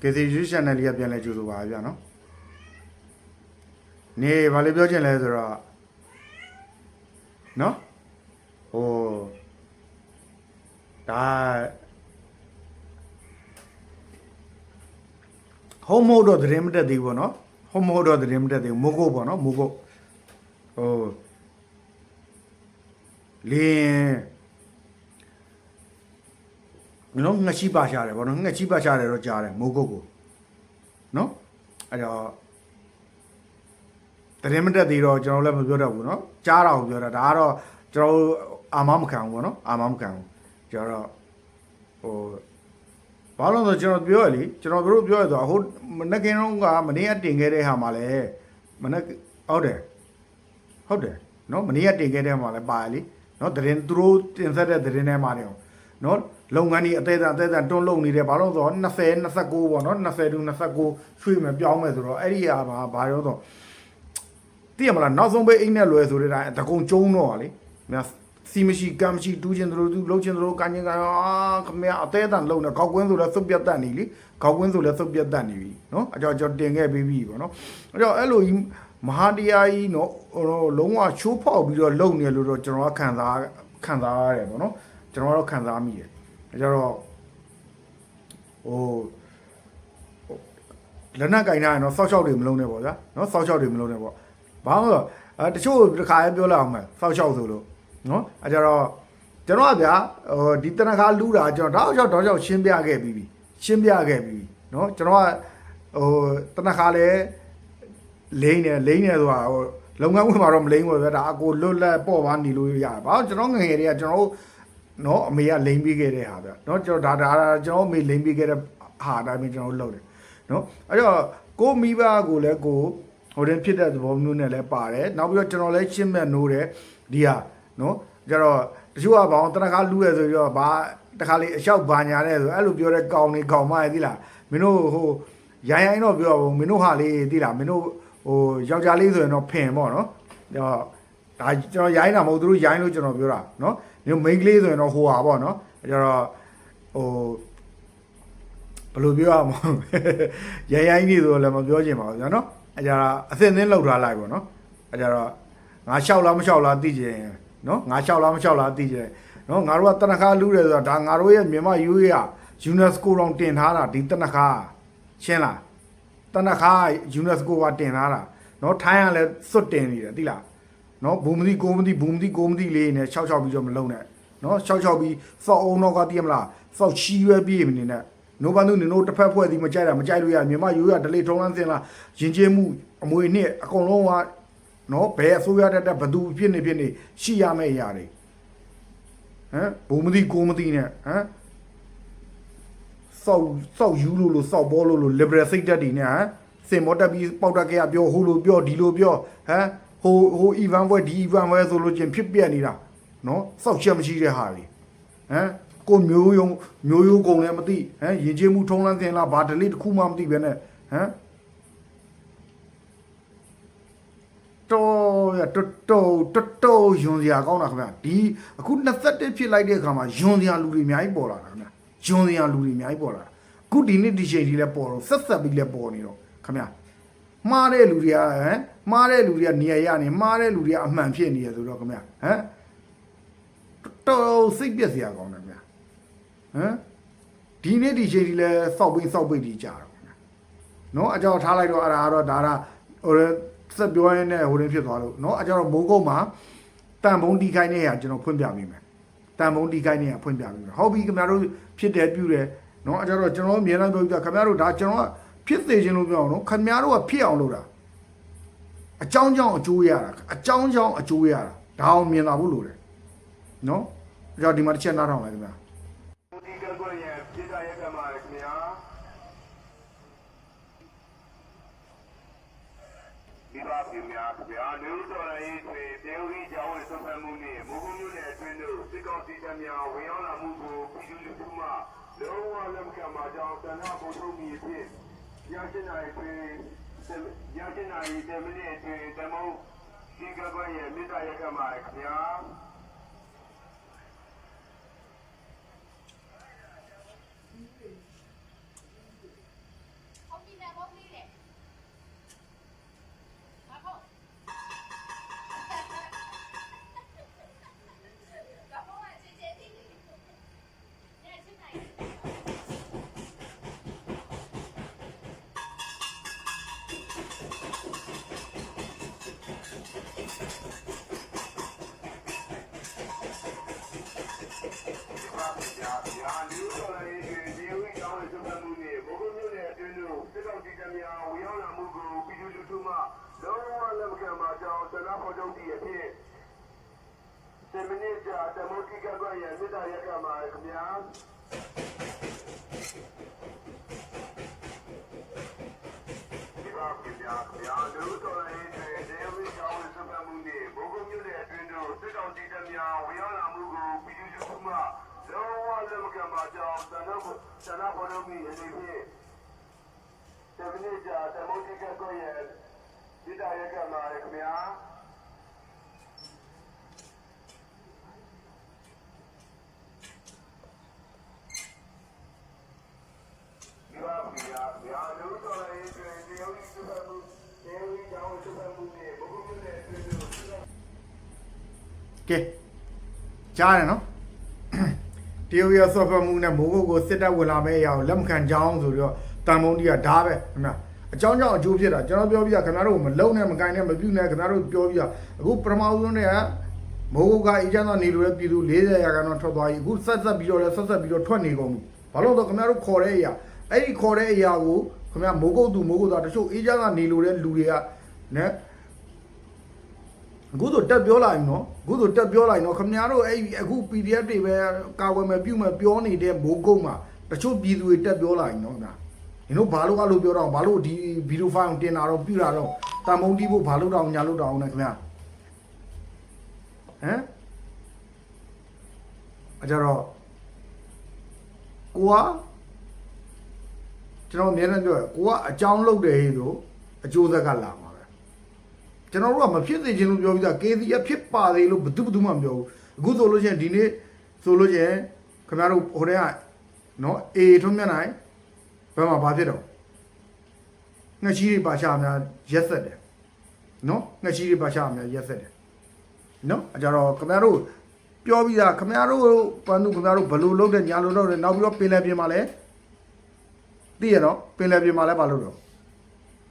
KCG channel လေးကပြန်လဲကြိုဆိုပါဗျာနော်နေဘာလို့ပြောချင်လဲဆိုတော့နော်ဟိုဒါဟိုမို့တော့သတင်းမတက်သေးဘူးပေါ့နော်ဟိုမို့တော့သတင်းမတက်သေးဘူးမိုးကုတ်ပေါ့နော်မိုးကုတ်ဟိုလင်း နော်ငရှိပါရှာတယ်ဗောနော်ငရှိပါရှာတယ်တော့ကြားတယ်မိုးကုတ်ကိုနော်အဲ့တော့တရင်မတက်သေးတော့ကျွန်တော်လည်းမပြောတတ်ဘူးနော်ကြားတာကိုပြောတာဒါကတော့ကျွန်တော်အာမမခံဘူးဗောနော်အာမမခံဘူးကျွန်တော်ဟိုဘာလို့လဲဆိုကျွန်တော်ပြောရလေကျွန်တော်တို့ပြောရဆိုဟိုမနက်ကင်းတော့ကမနေ့ကတင်ခဲ့တဲ့ဟာမှာလဲမနက်ဟုတ်တယ်ဟုတ်တယ်နော်မနေ့ကတင်ခဲ့တဲ့ဟာမှာလဲပါလေနော်တရင်သူတို့တင်ဆက်တဲ့တရင်ထဲမှာနေအောင် နော်လုပ်ငန်းကြီးအသေးအသေးအတွန်းလုံနေတယ်ဘာလို့ဆိုတော့20 29ပေါ့နော်20တူ29ရွှေ့မယ်ပြောင်းမယ်ဆိုတော့အဲ့ဒီဟာမှာဘာရောဆိုသိရမလားနောက်ဆုံးပဲအိမ်နဲ့လွယ်ဆိုတဲ့တိုင်းတကုံကျုံတော့လေမြစီမရှိကမ်မရှိတူးချင်တို့သူလှုပ်ချင်တို့ကန်ချင်ကအာခမရအသေးအတန်လုံနေကောက်ကွင်းဆိုလဲသုတ်ပြတ်တတ်နေလीကောက်ကွင်းဆိုလဲသုတ်ပြတ်တတ်နေပြီနော်အကြောကျွန်တော်တင်ခဲ့ပြီးပြီပေါ့နော်အဲ့တော့အဲ့လိုကြီးမဟာတရားကြီးနော်ဟိုလုံးဝချိုးဖောက်ပြီးတော့လုံနေလို့တော့ကျွန်တော်ကခံစားခံစားရတယ်ပေါ့နော် ကျွန်တော်ကတော့ခံစားမိတယ်အဲကြတော့ဟိုလက်နက်ကင်ထားရင်တော့စောက်ချောက်တွေမလုံးနဲ့ပေါ့ဗျာနော်စောက်ချောက်တွေမလုံးနဲ့ပေါ့ဘာလို့လဲအဲတချို့တစ်ခါပြောလိုက်အောင်မယ်စောက်ချောက်ဆိုလို့နော်အဲကြတော့ကျွန်တော်ကဗျာဟိုဒီတနခါလူတာကျွန်တော်တောက်ချောက်တောက်ချောက်ရှင်းပြခဲ့ပြီးပြီရှင်းပြခဲ့ပြီးပြီနော်ကျွန်တော်ကဟိုတနခါလဲလိမ့်နေလိမ့်နေဆိုတာဟိုလုပ်ငန်းဝင်မှာတော့မလိမ့်ဘူးဗျာဒါအကိုလွတ်လပ်ပေါ့ပါနေလို့ရတယ်ဘာလို့ကျွန်တော်ငယ်ငယ်တွေကကျွန်တော်တို့ နော်အမေကလိမ့်ပြီးခဲ့တဲ့ဟာဗျနော်ကျွန်တော်ဒါဒါကျွန်တော်အမေလိမ့်ပြီးခဲ့တဲ့ဟာအတိုင်းပဲကျွန်တော်လုပ်တယ်နော်အဲ့တော့ကိုမိဘကိုလည်းကိုဟိုတင်ဖြစ်တဲ့သဘောမျိုးနဲ့လည်းပါတယ်နောက်ပြီးတော့ကျွန်တော်လည်းရှင်းမဲ့နိုးတယ်ဒီဟာနော်ကျတော့တချို့ကဘောင်းတနခါလူရဲဆိုပြီးတော့ဘာတခါလေးအလျှောက်ဘာညာတဲ့ဆိုအဲ့လိုပြောတဲ့ကောင်နေကောင်မရဲ့သီလားမင်းတို့ဟိုရိုင်းရိုင်းတော့ပြောဘူးမင်းတို့ဟာလေးသီလားမင်းတို့ဟိုယောက်ျားလေးဆိုရင်တော့ဖင်ပေါ့နော်တော့ဒါကျွန်တော်ရိုင်းတာမဟုတ်သူတို့ရိုင်းလို့ကျွန်တော်ပြောတာနော် မျိုးမိန်းကလေးဆိုရင်တော့ဟိုဟာပေါ့နော်အဲကြတော့ဟိုဘယ်လိုပြောရမလဲရိုင်းရိုင်းနေဆိုတော့လည်းမပြောချင်ပါဘူးညာနော်အဲကြတော့အစင်သင်းလောက်ထားလိုက်ပေါ့နော်အဲကြတော့ငါလျှောက်လားမလျှောက်လားသိချင်နော်ငါလျှောက်လားမလျှောက်လားသိချင်နော်ငါတို့ကတနခါလူတယ်ဆိုတာဒါငါတို့ရဲ့မြန်မာယူရ UNESCO တောင်တင်ထားတာဒီတနခါရှင်းလားတနခါ UNESCO ကတင်ထားတာနော်ထိုင်းကလည်းစွတ်တင်နေတယ်သိလား နော်ဘူမတိကိုမတိဘူမတိကိုမတိလေးနဲ့၆၆ပြီးတော့မလုံးနဲ့နော်၆၆ပြီးစောက်အောင်တော့ကတည်မလားစောက်ချီရွဲပြေးမနေနဲ့နိုဘာနုနေနိုတစ်ဖက်ဖွဲ့ဒီမကြိုက်တာမကြိုက်လို့ရမြန်မာရိုးရဒလေထုံးလန်းစင်လားရင်ကျေးမှုအမွေနှစ်အကုန်လုံးကနော်ဘယ်အစိုးရတက်တက်ဘသူဖြစ်နေဖြစ်နေရှိရမယ့်အရာတွေဟမ်ဘူမတိကိုမတိနဲ့ဟမ်စောက်စောက်ယူလို့လို့စောက်ဘောလို့လို့ liberal စိတ်တက်တွေနဲ့ဟမ်စင်မောတက်ပြီးပေါက်တက်ခဲ့ရပြောဟိုလိုပြောဒီလိုပြောဟမ် ဟိုဟို event ပွဲဒီ event ပွဲဆိုလို့ချင်းဖြစ်ပြက်နေတာနော်စောက်ချက်မရှိတဲ့ဟာတွေဟမ်ကိုမျိုးယုံမျိုးယုံကုန်လည်းမသိဟမ်ရင်ကျေးမှုထုံးလန်းတင်လားဘာဒလိတစ်ခုမှမသိပဲနဲ့ဟမ်တော်ရတော်တော်တော်တော်ယွန်စရာကောင်းတာခင်ဗျာဒီအခု21ဖြစ်လိုက်တဲ့အခါမှာယွန်စရာလူတွေအများကြီးပေါ်လာတာခင်ဗျာယွန်စရာလူတွေအများကြီးပေါ်လာတာအခုဒီနေ့ဒီချိန်ကြီးလည်းပေါ်တော့ဆက်ဆက်ပြီးလည်းပေါ်နေတော့ခင်ဗျာမှားတဲ့လူတွေကဟမ် မှားတဲ့လူတွေကနေရာရနေမှားတဲ့လူတွေကအမှန်ဖြစ်နေရဆိုတော့ခင်ဗျဟမ်တော်တော်စိတ်ပြက်စရာကောင်းတယ်ခင်ဗျဟမ်ဒီနေ့ဒီချိန်ဒီလဲစောက်ပိတ်စောက်ပိတ်ဒီကြတော့ခင်ဗျနော်အကြောင်းထားလိုက်တော့အဲ့ဒါကတော့ဒါကဟိုဆက်ပြောရင်းနဲ့ဟိုရင်းဖြစ်သွားလို့နော်အကြောင်းတော့မိုးကုတ်မှာတန်ဘုံတီခိုင်းနေရကျွန်တော်ဖွင့်ပြပေးမယ်တန်ဘုံတီခိုင်းနေရဖွင့်ပြပေးမယ်ဟုတ်ပြီခင်ဗျားတို့ဖြစ်တယ်ပြုတယ်နော်အကြောင်းတော့ကျွန်တော်အမြဲတမ်းပြောပြခင်ဗျားတို့ဒါကျွန်တော်ကဖြစ်သေးခြင်းလို့ပြောအောင်နော်ခင်ဗျားတို့ကဖြစ်အောင်လုပ်တာ အကြောင်းကြောင့်အကျိုးရတာအကြောင်းကြောင့်အကျိုးရတာဒါအောင်မြင်လာဖို့လိုတယ်နော်အဲ့တော့ဒီမှာတစ်ချက်နားထောင်လိုက်ခင်ဗျာဒီကကွန်ရဲ့ပြည်သားရဲ့ကမှာခင်ဗျာဒီပါပြည်များခင်ဗျာလူတော်ရေးတွေတေဝီကျောင်းဝင်ဆွမ်းဖက်မှုနဲ့မုံမျိုးနဲ့အတွင်းတို့စစ်ကောက်စီတများဝင်ရောက်လာမှုကိုပြည်သူလူထုမှလုံးဝလက်မခံပါကြောင်းတန်ခါပုံထုတ်မိအဖြစ်ရရှိနိုင်တွ င်ရရှိနိုင်တဲ့မိနစ်အတွင်းတမုံဒီကကွန်ရဲ့ပြည်သားရဲ့ကမှာခင်ဗျာဗျာ သို့စစ်ကောင်စီတပ်များဝင်ရောက်လာမှုကိုပြည်သူလူထုမှလုံးဝလက်မခံပါကြောင်းဆန္ဒဖော်ထုတ်သည့်အဖြစ်စေမင်းကြာတမိုတိကကွာရဲ့မြေတားရကမှာခင်ဗျာဒီပါဗျာဗျာလူတော်ရေးတွေဒေဝီကျောင်းစပမှုနဲ့ဘုကုမြို့နယ်အတွင်းတို့စစ်ကောင်စီတပ်များဝင်ရောက်လာမှုကိုပြည်သူလူထုမှလုံးဝလက်မခံပါကြောင်းသံတော်ဆန္ဒဖော်ထုတ်ပြီးအနေဖြင့် တမန်ကြာတမုတ်တိကကိုရဲ့ဒီတာရကမှာခင်ဗျာဒီပါဗျာဗျာလူတော်ရေးတွေဒေဝီစပမှုဒေဝီကျောင်းစပမှုနဲ့ဘုကုမြို့နယ်အတွင်းတို့ကဲကြားတယ်နော်တရုတ်ရဆော့ဖတ်မှုနဲ့မိုးကုတ်ကိုစစ်တပ်ဝင်လာမယ့်အရာကိုလက်မခံကြောင်းဆိုပြီးတော့ တန်မုံတီးကဒါပဲခင်ဗျာအကြောင်းကြောင့်အကျိုးဖြစ်တာကျွန်တော်ပြောပြခင်ဗျားတို့မလုံနဲ့မကင်နဲ့မပြုတ်နဲ့ခင်ဗျားတို့ပြောပြအခုပထမဦးဆုံးနဲ့ကမိုးကုတ်ကအေဂျင့်တော်နေလို့လည်းပြည်သူ40ရာခိုင်နှုန်းထွက်သွားပြီအခုဆက်ဆက်ပြီးတော့လည်းဆက်ဆက်ပြီးတော့ထွက်နေကုန်ပြီဘာလို့လဲဆိုတော့ခင်ဗျားတို့ခေါ်တဲ့အရာအဲ့ဒီခေါ်တဲ့အရာကိုခင်ဗျာမိုးကုတ်သူမိုးကုတ်သားတချို့အေဂျင့်ကနေလို့တဲ့လူတွေကနဲအခုဆိုတက်ပြောလိုက်နော်အခုဆိုတက်ပြောလိုက်နော်ခင်ဗျားတို့အဲ့အခု PDF တွေပဲကာဝယ်မယ်ပြုမယ်ပြောနေတဲ့မိုးကုတ်မှာတချို့ပြည်သူတွေတက်ပြောလိုက်နော်ခင်ဗျာ နင်တို့ဘာလို့အဲ့လိုပြောတော့ဘာလို့ဒီဗီဒီယိုဖိုင်ကိုတင်တာတော့ပြတာတော့တန်မုံတီးဖို့ဘာလို့တောင်ညာလို့တောင်နဲ့ခင်ဗျာဟမ်အကြတော့ကိုကကျွန်တော်အများနဲ့ပြောရကိုကအကြောင်းလုပ်တယ်ဟေ့ဆိုအကျိုးသက်ကလာမှာပဲကျွန်တော်တို့ကမဖြစ်စေချင်လို့ပြောပြီးသား KCF ဖြစ်ပါသေးလို့ဘယ်သူဘယ်သူမှမပြောဘူးအခုဆိုလို့ရှိရင်ဒီနေ့ဆိုလို့ရှိရင်ခင်ဗျားတို့ဟိုတည်းကနော်အေထွန်းမြတ်နိုင် ဘယ်မှာဘာဖြစ်တော့ငှက်ချီးတွေပါချာများရက်ဆက်တယ်နော်ငှက်ချီးတွေပါချာများရက်ဆက်တယ်နော်အကြတော့ခင်ဗျားတို့ပြောပြီးသားခင်ဗျားတို့ပန်းသူခင်ဗျားတို့ဘယ်လိုလုပ်တဲ့ညာလိုလုပ်တယ်နောက်ပြီးတော့ပင်လယ်ပြင်မှာလဲသိရနော်ပင်လယ်ပြင်မှာလဲဘာလုပ်တော့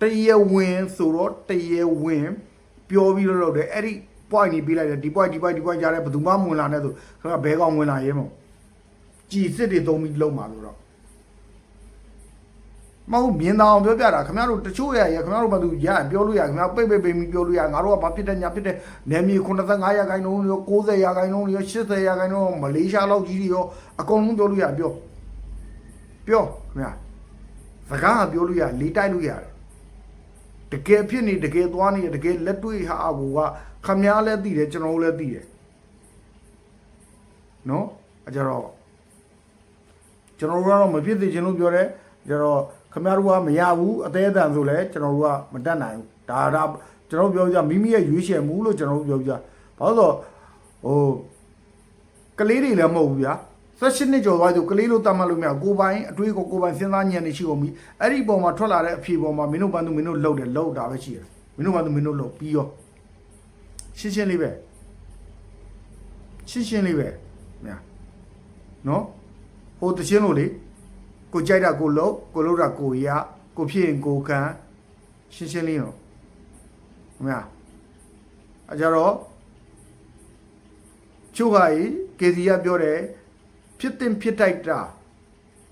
တရဝင်ဆိုတော့တရဝင်ပြောပြီးတော့လုပ်တယ်အဲ့ဒီ point ကြီးပေးလိုက်တယ်ဒီ point ဒီ point ဒီ point ကြားတယ်ဘယ်သူမှမဝင်လာနဲ့ဆိုခင်ဗျာဘဲကောင်ဝင်လာရဲမို့ကြည်စစ်တွေသုံးပြီးလုံးမှာလို့တော့ မဟုတ်မြင်သာအောင်ပြောပြတာခင်ဗျားတို့တချို့ရရခင်ဗျားတို့ဘာသူရပြောလို့ရခင်ဗျားပိတ်ပိတ်ပိတ်ပြီးပြောလို့ရငါတို့ကဘာဖြစ်တဲ့ညာဖြစ်တဲ့နယ်မြေ85ရာခိုင်နှုန်းရော90ရာခိုင်နှုန်းရော80ရာခိုင်နှုန်းမလေးရှားလောက်ကြီးတွေရောအကုန်လုံးပြောလို့ရပြောပြောခင်ဗျာစကားကပြောလို့ရလေးတိုက်လို့ရတယ်တကယ်ဖြစ်နေတကယ်သွားနေတကယ်လက်တွေ့ဟာကိုကခမားလည်းသိတယ်ကျွန်တော်တို့လည်းသိတယ်နော်အကြတော့ကျွန်တော်တို့ကတော့မဖြစ်သေးခြင်းလို့ပြောတယ်ကြတော့ ခမားတို့ကမရဘူးအသေးအတန်ဆိုလဲကျွန်တော်တို့ကမတတ်နိုင်ဘူးဒါဒါကျွန်တော်တို့ပြောကြမိမိရဲ့ရွေးချယ်မှုလို့ကျွန်တော်တို့ပြောကြဘာလို့ဆိုဟိုကလေးတွေလည်းမဟုတ်ဘူးဗျာ16နှစ်ကျော်သွားသူကလေးလို့တတ်မှတ်လို့မရဘူးကိုယ်ပိုင်အတွေးကိုကိုယ်ပိုင်စဉ်းစားဉာဏ်နေရှိကုန်ပြီအဲ့ဒီပုံမှာထွက်လာတဲ့အဖြေပုံမှာမင်းတို့ဘန်းသူမင်းတို့လှုပ်တယ်လှုပ်တာပဲရှိတယ်မင်းတို့ဘန်းသူမင်းတို့လှုပ်ပြီးရောရှင်းရှင်းလေးပဲရှင်းရှင်းလေးပဲမြာနော်ဟိုတချင်းလို့လေ ကိုကြိုက်တာကိုလှုပ်ကိုလှုပ်တာကိုရကိုဖြစ်ရင်ကိုခံရှင်းရှင်းလေးနော်မြာအကြတော့ချို့ကကြီးကေစီကပြောတယ်ဖြစ်တင်ဖြစ်တိုက်တာ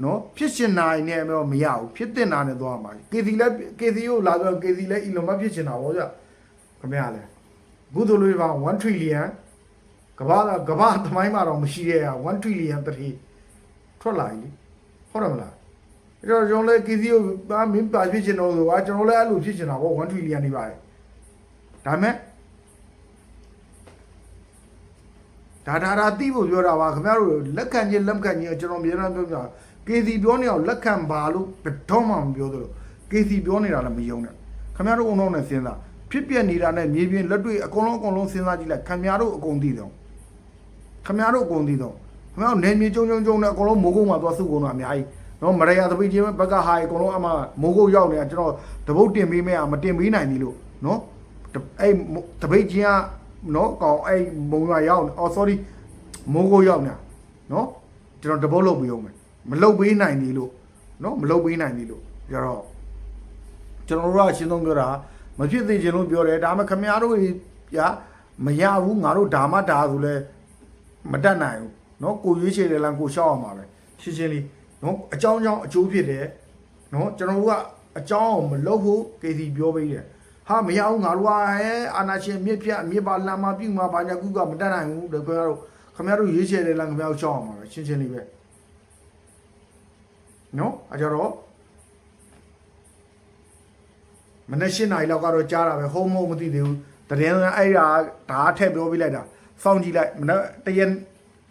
နော်ဖြစ်ရှင်နိုင်နဲ့တော့မရဘူးဖြစ်တင်တာနဲ့သွားမှာကေစီလည်းကေစီကိုလာတော့ကေစီလည်းအီလွန်မဖြစ်ရှင်တာဗောဗျခင်ဗျားလဲအခုတို့လို့ပါ1 trillion ကဘာကဘာသမိုင်းမှာတော့မရှိရဲ့1 trillion တတိထွက်လာပြီ ဟုတ်တယ်မလားအဲ့တော့ကျွန်တော်လည်းကေစီကိုဘာမင်းပါဖြစ်ရှင်တော့ဆိုတာကျွန်တော်လည်းအဲ့လိုဖြစ်ရှင်တာဗော1 trillion နေပါတယ်ဒါမဲ့ဒါဒါဒါတိဖို့ပြောတာပါခင်ဗျားတို့လက်ခံခြင်းလက်မခံခြင်းကိုကျွန်တော်အများအားပြောပြ KC ပြောနေအောင်လက်ခံပါလို့ဘယ်တော့မှမပြောသလို KC ပြောနေတာလည်းမယုံနဲ့ခင်ဗျားတို့အုံလုံးနဲ့စဉ်းစားဖြစ်ပြနေတာနဲ့မြေပြင်လက်တွေ့အကုန်လုံးအကုန်လုံးစဉ်းစားကြည့်လိုက်ခင်ဗျားတို့အကုန်သိတော့ခင်ဗျားတို့အကုန်သိတော့ ခင်ဗျားနေမြေကျုံကျုံကျုံနဲ့အကုန်လုံးမိုးကုတ်မှာသွားစုကုန်တာအများကြီးနော်မရရသပိတ်ချင်းဘက်ကဟာအကုန်လုံးအမှမိုးကုတ်ရောက်နေတာကျွန်တော်တပုတ်တင်ပေးမယ့်အမတင်ပေးနိုင်ဘူးလို့နော်အဲ့တပိတ်ချင်းကနော်ကောင်အဲ့မုံရွာရောက်အော် sorry မိုးကုတ်ရောက်နေတာနော်ကျွန်တော်တပုတ်လုပ်ပြီးအောင်မယ်မလုပ်ပေးနိုင်ဘူးလို့နော်မလုပ်ပေးနိုင်ဘူးလို့ကြတော့ကျွန်တော်တို့ကအရှင်းဆုံးပြောတာမဖြစ်သေးခြင်းလို့ပြောတယ်ဒါမှခင်ဗျားတို့ရာမရဘူးငါတို့ဒါမှဒါဆိုလဲမတတ်နိုင်ဘူး နော်ကိုရွေးချယ်တယ်လားကိုရှောက်အောင်ပါပဲရှင်းရှင်းလေးနော်အကြောင်းကြောင်းအကျိုးဖြစ်တယ်နော်ကျွန်တော်တို့ကအကြောင်းအောင်မလုပ်ဖို့ကေစီပြောပေးတယ်ဟာမရအောင်ငါတို့ကဟဲအာနာရှင်မြစ်ဖြတ်မြစ်ပါလမ်းမပြုတ်မှာဘာညာကူကမတတ်နိုင်ဘူးတကယ်တော့ခင်ဗျားတို့ရွေးချယ်တယ်လားခင်ဗျားတို့ရှောက်အောင်ပါပဲရှင်းရှင်းလေးပဲနော်အကြတော့မနေ့၈နာရီလောက်ကတော့ကြားတာပဲဟုံးမဟုတ်မသိသေးဘူးတရင်အဲ့ဒါဒါထည့်ပြောပြလိုက်တာစောင့်ကြည့်လိုက်မနေ့တရက်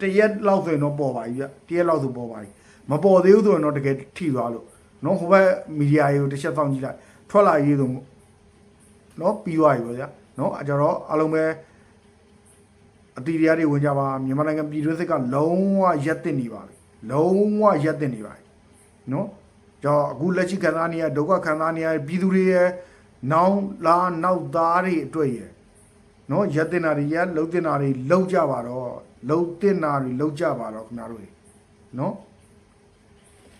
တရက်လောက်ဆိုရင်တော့ပေါ်ပါပြီဗျတရက်လောက်ဆိုပေါ်ပါပြီမပေါ်သေးဘူးဆိုရင်တော့တကယ်ထိသွားလို့နော်ဟိုဘက်မီဒီယာတွေကိုတစ်ချက်စောင့်ကြည့်လိုက်ထွက်လာရေးဆိုနော်ပြီးသွားပြီပေါ့ဗျာနော်အကြတော့အလုံးပဲအတီတရားတွေဝင်ကြပါမြန်မာနိုင်ငံပြည်တွင်းစစ်ကလုံးဝရက်တင်နေပါပြီလုံးဝရက်တင်နေပါပြီနော်ကြောင့်အခုလက်ရှိခံစားနေရဒုက္ခခံစားနေရပြည်သူတွေရဲ့နောင်လာနောက်သားတွေအတွက်ရယ်နော်ရက်တင်တာတွေရက်လှုပ်တင်တာတွေလှုပ်ကြပါတော့ လှုပ်တင်တာတွေလှုပ်ကြပါတော့ခင်ဗျားတို့တွေနော်